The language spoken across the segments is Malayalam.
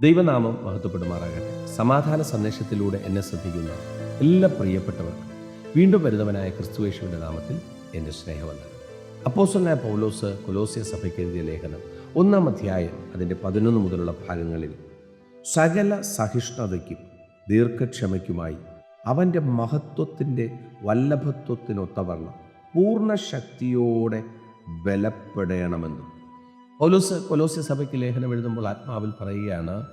ദൈവനാമം മഹത്വപ്പെടുമാറാകട്ടെ. സമാധാന സന്ദേശത്തിലൂടെ എന്നെ ശ്രദ്ധിക്കുന്ന എല്ലാ പ്രിയപ്പെട്ടവർക്കും വീണ്ടും വരുന്നവനായ ക്രിസ്തുവേശുവിന്റെ നാമത്തിൽ എന്റെ സ്നേഹവന്ദനം. അപ്പോസ്റ്റലായ പൗലോസ് കൊലോസിയ സഭയ്ക്ക് എഴുതിയ ലേഖനം ഒന്നാം അധ്യായം അതിന്റെ പതിനൊന്ന് മുതലുള്ള ഭാഗങ്ങളിൽ സകല സഹിഷ്ണുതയ്ക്കും ദീർഘക്ഷമയ്ക്കുമായി അവന്റെ മഹത്വത്തിന്റെ വല്ലഭത്വത്തിനൊത്തവണ്ണം പൂർണ ശക്തിയോടെ ബലപ്പെടണമെന്നും പൗലോസ് കൊലോസ്യ സഭയ്ക്ക് ലേഖനം എഴുതുമ്പോൾ ആത്മാവിൽ പറയുകയാണ്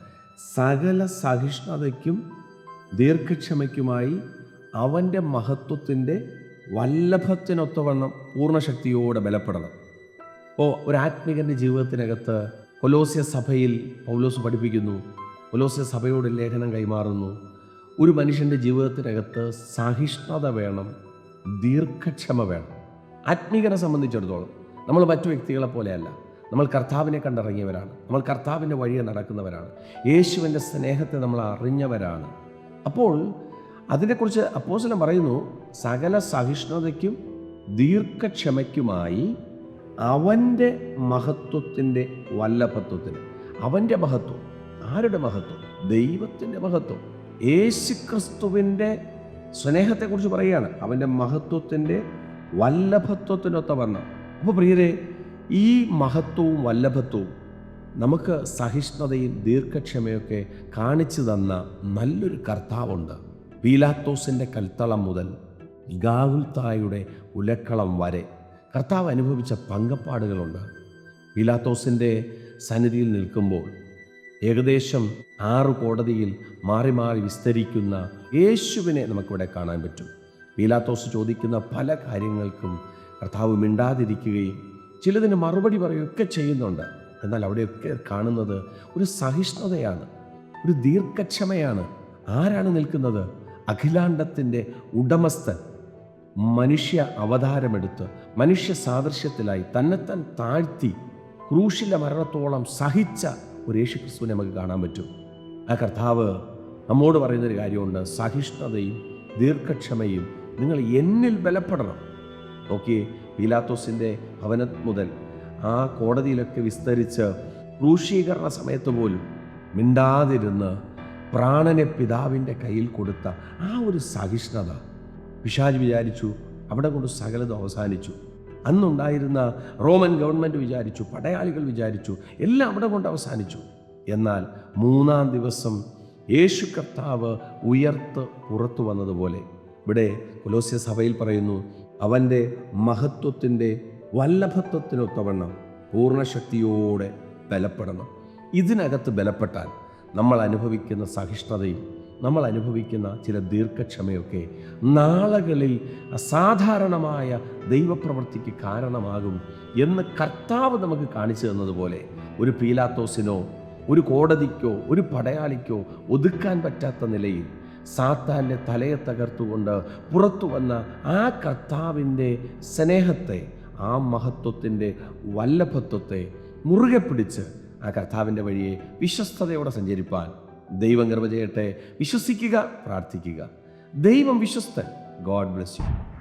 സകല സഹിഷ്ണുതയ്ക്കും ദീർഘക്ഷമയ്ക്കുമായി അവന്റെ മഹത്വത്തിന്റെ വല്ലഭത്തിനൊത്തവണ്ണം പൂർണശക്തിയോടെ ബലപ്പെടണം. ഓ ഒരു ആത്മീകന്റെ ജീവിതത്തിനകത്ത് കൊലോസ്യ സഭയിൽ പൗലോസ് പഠിപ്പിക്കുന്നു കൊലോസ്യ സഭയോട് ലേഖനം കൈമാറുന്നു. ഒരു മനുഷ്യന്റെ ജീവിതത്തിനകത്ത് സഹിഷ്ണുത വേണം ദീർഘക്ഷമ വേണം. ആത്മീകനെ സംബന്ധിച്ചിടത്തോളം നമ്മൾ മറ്റു വ്യക്തികളെ പോലെയല്ല. നമ്മൾ കർത്താവിനെ കണ്ടിറങ്ങിയവരാണ് നമ്മൾ കർത്താവിന്റെ വഴിയെ നടക്കുന്നവരാണ്. യേശുവിന്റെ സ്നേഹത്തെ നമ്മൾ അറിഞ്ഞവരാണ്. അപ്പോൾ അതിനെക്കുറിച്ച് അപ്പോസലം പറയുന്നു സകല സഹിഷ്ണുതയ്ക്കും ദീർഘക്ഷമയ്ക്കുമായി അവന്റെ മഹത്വത്തിന്റെ വല്ലഭത്വത്തിന്. അവന്റെ മഹത്വം? ആരുടെ മഹത്വം? ദൈവത്തിന്റെ മഹത്വം. യേശുക്രിസ്തുവിന്റെ സ്നേഹത്തെക്കുറിച്ച് പറയുകയാണ്. അവന്റെ മഹത്വത്തിന്റെ വല്ലഭത്വത്തിനൊത്ത വർണം അപ്പോൾ പ്രിയരെ ഈ മഹത്വവും വല്ലഭത്വവും നമുക്ക് സഹിഷ്ണുതയും ദീർഘക്ഷമയൊക്കെ കാണിച്ചു തന്ന നല്ലൊരു കർത്താവുണ്ട്. പീലാത്തോസിന്റെ കൽത്തളം മുതൽ ഗാവുൽത്തായുടെ ഉലക്കളം വരെ കർത്താവ് അനുഭവിച്ച പങ്കപ്പാടുകളുണ്ട്. പീലാത്തോസിന്റെ സന്നിധിയിൽ നിൽക്കുമ്പോൾ ഏകദേശം ആറ് കോടതിയിൽ മാറി മാറി വിസ്തരിക്കുന്ന യേശുവിനെ നമുക്കിവിടെ കാണാൻ പറ്റും. പീലാത്തോസ് ചോദിക്കുന്ന പല കാര്യങ്ങൾക്കും കർത്താവ് മിണ്ടാതിരിക്കുകയും ചിലതിന് മറുപടി പറയുകയൊക്കെ ചെയ്യുന്നുണ്ട്. എന്നാൽ അവിടെയൊക്കെ കാണുന്നത് ഒരു സഹിഷ്ണുതയാണ് ഒരു ദീർഘക്ഷമയാണ്. ആരാണ് നിൽക്കുന്നത്? അഖിലാണ്ടത്തിന്റെ ഉടമസ്ഥൻ. മനുഷ്യ അവതാരമെടുത്ത് മനുഷ്യ സാദൃശ്യത്തിലായി തന്നെത്താൻ താഴ്ത്തി ക്രൂശിലെ മരണത്തോളം സഹിച്ച ഒരു യേശുക്രിസ്തുവിനെ നമുക്ക് കാണാൻ പറ്റും. ആ കർത്താവ് നമ്മോട് പറയുന്നൊരു കാര്യമുണ്ട് സഹിഷ്ണുതയും ദീർഘക്ഷമയും നിങ്ങൾ എന്നിൽ ബലപ്പെടണം. നോക്കിയേ പീലാത്തോസിന്റെ ഭവനം മുതൽ ആ കോടതിയിലൊക്കെ വിസ്തരിച്ച് ക്രൂശീകരണ സമയത്ത് പോലും മിണ്ടാതിരുന്ന് പ്രാണനെ പിതാവിന്റെ കയ്യിൽ കൊടുത്ത ആ ഒരു സഹിഷ്ണുത പിശാജ് വിചാരിച്ചു അവിടെ കൊണ്ട് സകലതും അവസാനിച്ചു. അന്നുണ്ടായിരുന്ന റോമൻ ഗവൺമെന്റ് വിചാരിച്ചു പടയാളികൾ വിചാരിച്ചു എല്ലാം അവിടെ കൊണ്ട് അവസാനിച്ചു. എന്നാൽ മൂന്നാം ദിവസം യേശു കർത്താവ് ഉയർത്ത് പുറത്തു വന്നതുപോലെ ഇവിടെ കൊലോസ്യ സഭയിൽ പറയുന്നു അവന്റെ മഹത്വത്തിന്റെ വല്ലഭത്വത്തിനൊത്തവണ്ണം പൂർണശക്തിയോടെ ബലപ്പെടണം. ഇതിനകത്ത് ബലപ്പെട്ടാൽ നമ്മൾ അനുഭവിക്കുന്ന സഹിഷ്ണുതയും നമ്മൾ അനുഭവിക്കുന്ന ചില ദീർഘക്ഷമയൊക്കെ നാളുകളിൽ അസാധാരണമായ ദൈവപ്രവൃത്തിക്ക് കാരണമാകും എന്ന് കർത്താവ് നമുക്ക് കാണിച്ചു തന്നതുപോലെ ഒരു പീലാത്തോസിനോ ഒരു കോടതിക്കോ ഒരു പടയാളിക്കോ ഒതുക്കാൻ പറ്റാത്ത നിലയിൽ സാത്താന്റെ തലയെ തകർത്തുകൊണ്ട് പുറത്തു വന്ന ആ കർത്താവിന്റെ സ്നേഹത്തെ ആ മഹത്വത്തിന്റെ വല്ലഭത്വത്തെ മുറുകെ പിടിച്ച് ആ കർത്താവിന്റെ വഴിയെ വിശ്വസ്തയോടെ സഞ്ചരിപ്പാൻ ദൈവം കൃപ ചെയ്യട്ടെ. വിശ്വസിക്കുക പ്രാർത്ഥിക്കുക. ദൈവം വിശ്വസ്തൻ. God bless you